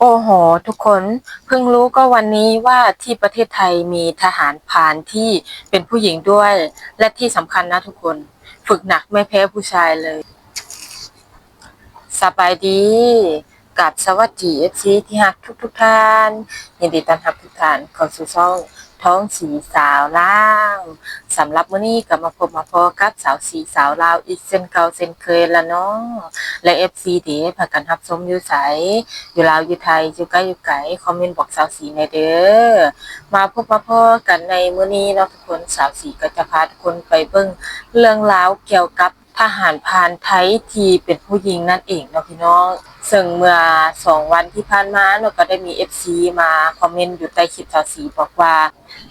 โอ้โห ทุกคนเพิ่งรู้ก็วันนี้ว่าที่ประเทศไทยมีทหารพรานที่เป็นผู้หญิงด้วย และที่สำคัญนะทุกคน ฝึกหนักไม่แพ้ผู้ชายเลยสบายดีกับสวัสดีเอฟซีที่หักทุกทุกท่าน ยินดีต้อนรับทุกท่านเข้าสู่ช่อง ท้องสีสาวล่าวสำหรับมื้อนี้ก็มาพบมาพอกับสาวสีสาวลาวอีกเช่นเก่าเช่นเคยละเนาะและ FC เดพากันรับชมอยู่ไสอยู่ลาวอยู่ไทยอยู่ใกล้อยู่ไกลคอมเมนต์บอกสาวสีในเด้อมาพบมาพอกันในมื้อนี้เนาะทุกคนสาวสีก็จะพาทุกคนไปเบิ่งเรื่องราวเกี่ยวกับทหารพานไทยที่เป็นผู้หญิงนั่นเองเนาะพี่น้องซึ่งเมื่อสองวันที่ผ่านมาเนาก็ได้มี FC มาคอมเมนต์อยู่ใต้คลิปสาวสีบอกว่า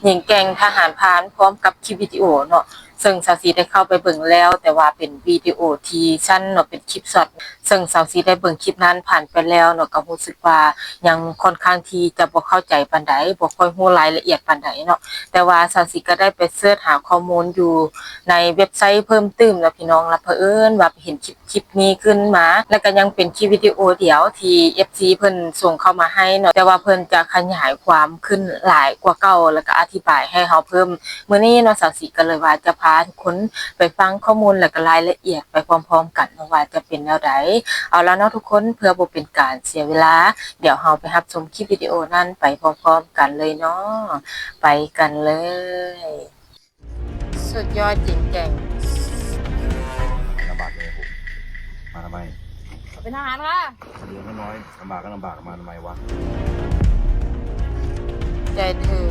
หญิงแก่งทหารพานพร้อมกับคลิปวิดีโอเนาะซึ่งสาวสีได้เข้าไปเบิ่งแล้ว แต่ว่าเป็นวิดีโอที่สั้นเนาะเป็นคลิปช็อตซึ่งสาวซีได้เบิ่งคลิปนั้นผ่านไปแล้วเนาะก็รู้สึกว่ายังค่อนข้างที่จะบ่เข้าใจปานใดบ่ค่อยรู้รายละเอียดปานใดเนาะแต่ว่าสาวซีก็ได้ไปเสิร์ชหาข้อมูลอยู่ในเว็บไซต์เพิ่มเติมแล้วพี่น้องแล้วเผอิญว่าเห็นคลิปคลิปนี้ขึ้นมา แล้วก็ยังเป็นคลิปวิดีโอเดียวที่ FC เพิ่นส่งเข้ามาให้เนาะแต่ว่าเพิ่นจะขยายความขึ้นหลายกว่าเก่าแล้วก็อธิบายให้เฮาเพิ่มเมื้อนี้นาสาวสีก็เลยว่าจะพาทุกคนไปฟังข้อมูลแล้วก็รายละเอียดไปพร้อม ๆ กันว่าจะเป็นแนวใดเอาแล้วเนาะทุกคนเพื่อบ่เป็นการเสียเวลา เดี๋ยวเราไปรับชมคลิปวิดีโอนั้นไปพร้อมๆกันเลยเนาะไปกันเลย สุดยอดจริงแก่งลำบากเลยผมมาทำไมเป็นทหารค่ะเดือนก็น้อยลำบากก็ลำบากมาทำไมวะ ใจเธอ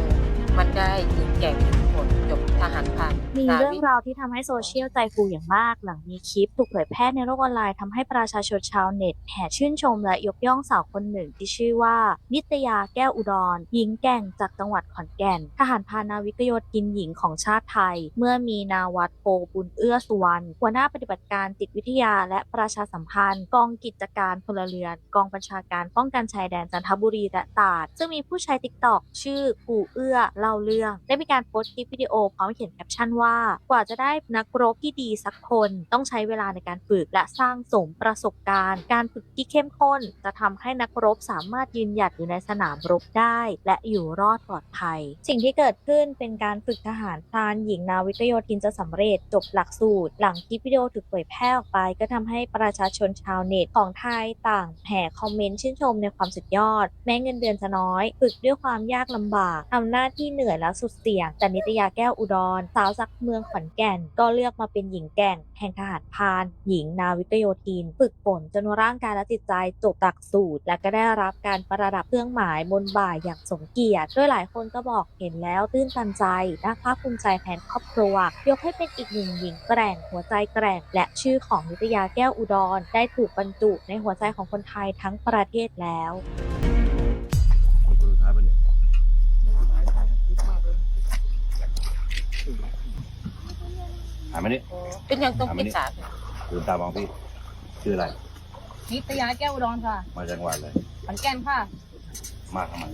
มันได้จริงแก่งผลจบทหารผ่าน มีเรื่องราวที่ทำให้โซเชียลใจฟูอย่างมาก หลังมีคลิปถูกเผยแพร่ในโลกออนไลน์ทำให้ประชาชนชาวเน็ต แห่ชื่นชมและยกย่องสาวคนหนึ่งที่ชื่อว่า นิตยาแก้วอุดรหญิงแก่งจากจังหวัดขอนแก่น ทหารพานาวิกโยธินหญิงของชาติไทย เมื่อมีนาวัตโพบุญเอื้อสุวรรณหัวหน้าปฏิบัติการจิตวิทยาและประชาสัมพันธ์ กองกิจการพลเรือน กองบัญชาการป้องกันชายแดนจันทบุรีและตราดซึ่งมีผู้ใช้ติ๊กตอกชื่อกูเอื้อเล่าเรื่อง ได้มีการโพสต์คลิปวิดีโอพร้อมเขียนแคปชั่นว่ากว่าจะได้นักรบที่ดีสักคนต้องใช้เวลาในการฝึกและสร้างสมประสบการณ์ การฝึกที่เข้มข้น จะทำให้นักรบสามารถยืนหยัดอยู่ในสนามรบได้ และอยู่รอดปลอดภัย สิ่งที่เกิดขึ้นเป็นการฝึกทหารพรานหญิงนาวิกโยธินจะสำเร็จจบหลักสูตร หลังคลิปวิดีโอถูกเผยแพร่ออกไป ก็ทำให้ประชาชนชาวเน็ตของไทยต่างแห่คอมเมนต์ชื่นชมในความสุดยอด แม้เงินเดือนจะน้อย ฝึกด้วยความยากลำบากทำหน้าที่เหนื่อยและสุดเสี่ยง แต่นิตยาแก้วอุดรสาวจาก เมืองขอนแก่น ก็เลือกมาเป็นหญิงแก่งแห่งทหารพาน หญิงนาวิกโยธิน ฝึกฝนจนร่างกายและจิตใจจบหลักสูตร และก็ได้รับการประดับเครื่องหมายบนบ่ายอย่างสมเกียรติโดยหลายคนก็บอกเห็นแล้วตื้นตันใจและภาคภูมิใจแทนครอบครัว ยกให้เป็นอีกหนึ่งหญิงแกร่ง หัวใจแกร่ง และชื่อของนิตยาแก้วอุดร ได้ถูกบรรจุในหัวใจของคนไทยทั้งประเทศแล้ว หายมานี่เป็นยังต้องปิดสาลืมตามองพี่ชื่ออะไรนิตยาแก้วอุดรค่ะมาจากจังหวัดเลยขอนแก่นค่ะ มาทำไม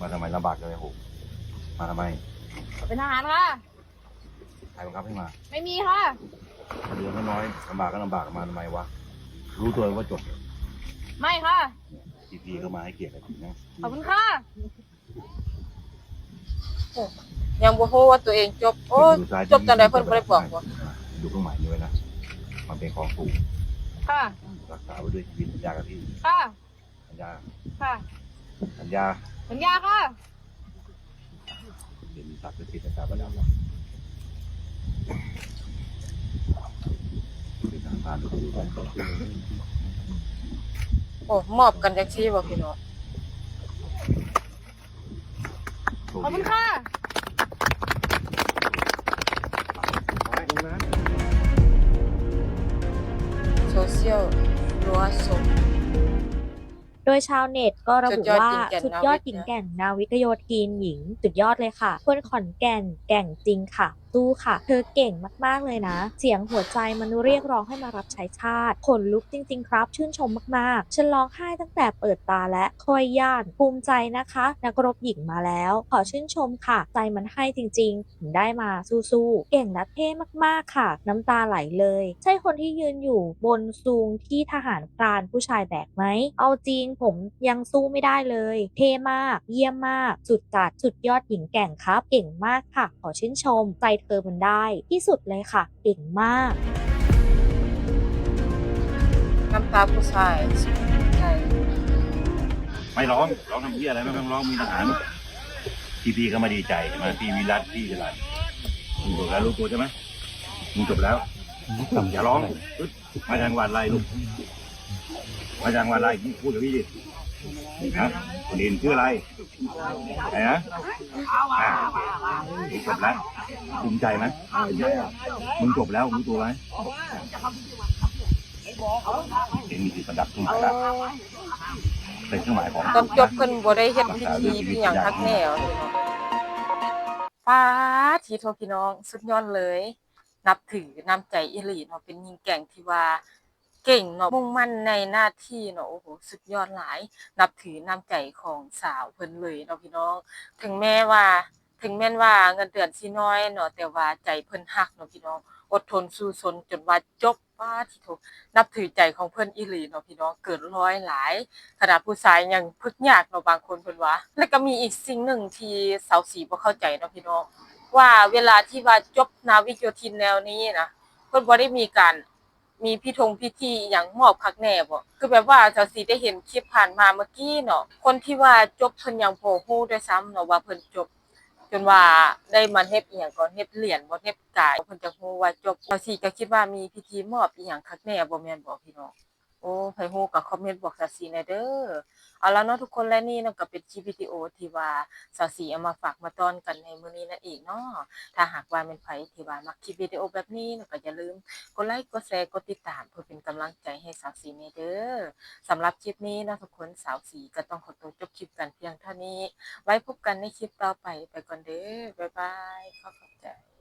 มาทำไมลำบากเลยผมมาทำไม เป็นทหารค่ะ ใครบังคับให้มา ไม่มีค่ะเดือนก็น้อยลำบากก็ลำบากมาทำไมวะ รู้ตัวว่าจบ ไม่ค่ะทีพีก็มาให้เกียรติอะไรนะขอบคุณค่ะ ยังบ่ฮู้ว่าตัวเองจบ โอ้ยดูซ้ายจบจังไดเพิ่นบ่ได้บอกว่าดูเครื่องหมายนี้ไว้นะมันเป็นของถูกค่ะ รักษาไว้ด้วยชีวิตสัญญากับพี่ค่ะ สัญญาค่ะ สัญญาสัญญาค่ะ เดี๋ยวมีศักดิ์เป็นสิทธิ์นะครับประดับเราเป็นทางผ่านดูดูกันโอ้มอบกันจังซี่บ่พี่น้องขอบคุณค่ะ เชียลรัวสม โดยชาวเน็ตก็ระบุว่าสุสุดดยยออดดหหญิญิงงแกร่แกงร่งนาวิกโยธินหญิงสุดยอดเลยค่ะคนขอนแก่นแกร่งจริงค่ะู้ค่ะ เธอเก่งมากๆเลยนะ เสียงหัวใจมันเรียกร้องให้มารับใช้ชาติขนลุกจริง ๆ ครับ ชื่นชมมากๆ ฉันร้องไห้ตั้งแต่เปิดตาและคอยย่าน ภูมิใจนะคะ นักรบหญิงมาแล้ว ขอชื่นชมค่ะ ใจมันให้จริงๆถึงได้มาสู้ๆเก่งและเท่มากๆค่ะ น้ำตาไหลเลย ใช่คนที่ยืนอยู่บนซูงที่ทหารพรานผู้ชายแบกไหมเอาจริงผมยังสู้ไม่ได้เลย เท่มาก เยี่ยมมาก สุดจัดสุดยอดหญิงแก่งครับ เก่งมากค่ะ ขอชื่นชม ใจเธอมันได้ที่สุดเลยค่ะ เก่งมาก น้ำตาผู้ชายใช่ไม่ร้องร้องทำเพี้ยอะไรไม่ต้องร้องมีทหารพี่พี่ก็มาดีใจใช่ไหมพี่วิรัตพี่จรันมึงจบแล้วรู้ตัวใช่ไหมมึงจบแล้วอย่าร้องอึ๊ดมาทางวันไรลูกมาทางวันไรพูดกับพี่ดิฮะคนอื่นชื่ออะไรไหนนะอ่ามึง จบแล้วภูมิใจไหมมึงจบแล้วรู้ตัวไหมเองมีสิทธิ์ประดับตรงไหนล่ะเป็นเครื่องหมายของตอนจบเพิ่นบ่ได้เฮ็ดพิธีพี่หยังทักแนวเลยเนาะป้าทีโทพี่น้องสุดยอดเลย นับถือน้ำใจอิลีเนาะเป็นหญิงแก่งที่ว่าเก่งเนาะมุ่งมั่นในหน้าที่เนาะโอ้โหสุดยอดหลาย นับถือน้ำใจของสาวเพิ่นเลยเนาะพี่น้อง ถึงแม้ว่า ถึงแม้นว่าเงินเดือนสิน้อยเนาะแต่ว่าใจเพิ่นฮักเนาะพี่น้อง อดทนสู้สนจนว่าจบป้าที่โทนับถือใจของเพิ่นอีหลีเนาะพี่น้องเกินร้อยหลายขนาดผู้ชายยังพึกยากเนาะบางคนเพิ่นว่า แล้วก็มีอีกสิ่งหนึ่งที่สาวสีบ่เข้าใจเนาะพี่น้อง ว่าเวลาที่ว่าจบนาวิกโยธินแนวนี้นะเพิ่นบ่ได้มีการมีพิธงพิธีอย่างมอบคักแน่บ่คือแบบว่าสาวสีได้เห็นคลิปผ่านมาเมื่อกี้เนาะคนที่ว่าจบเพิ่นยังบ่ฮู้ด้วยซ้ำเนาะว่าเพิ่นจบ นว่าได้มาเฮ็ดอีหยังก่อนเฮ็ดเหรียญบ่เฮ็ดกายเพิ่นจะฮู้ว่าจบสาสีก็คิดว่ามีพิธีมอบอีหยังคักแน่บ่แม่นบ่พี่น้อง โอ้ไผฮู้ก็คอมเมนต์บอกสาวสีหน่เด้อเอาแล้วเนาะทุกคนและนี่เนาะก็เป็นคลิปวิดีโอที่ว่าสาวสีเอามาฝากมาต้อนกันในมื้อนี้นั่นเองเนาะถ้าหากว่าเป็นไผที่ว่ามักคลิปวิดีโอแบบนี้เนาะก็อย่าลืมกดไลค์กดแชร์กดติดตามเพื่อเป็นกำลังใจให้สาวสีในเด้อสำหรับคลิปนี้เนาะทุกคนสาวสีก็ต้องขอตัวจบคลิปกันเพียงเท่านี้ ไว้พบกันในคลิปต่อไปไปก่อนเด้อบ๊ายบายขอบคุณใจ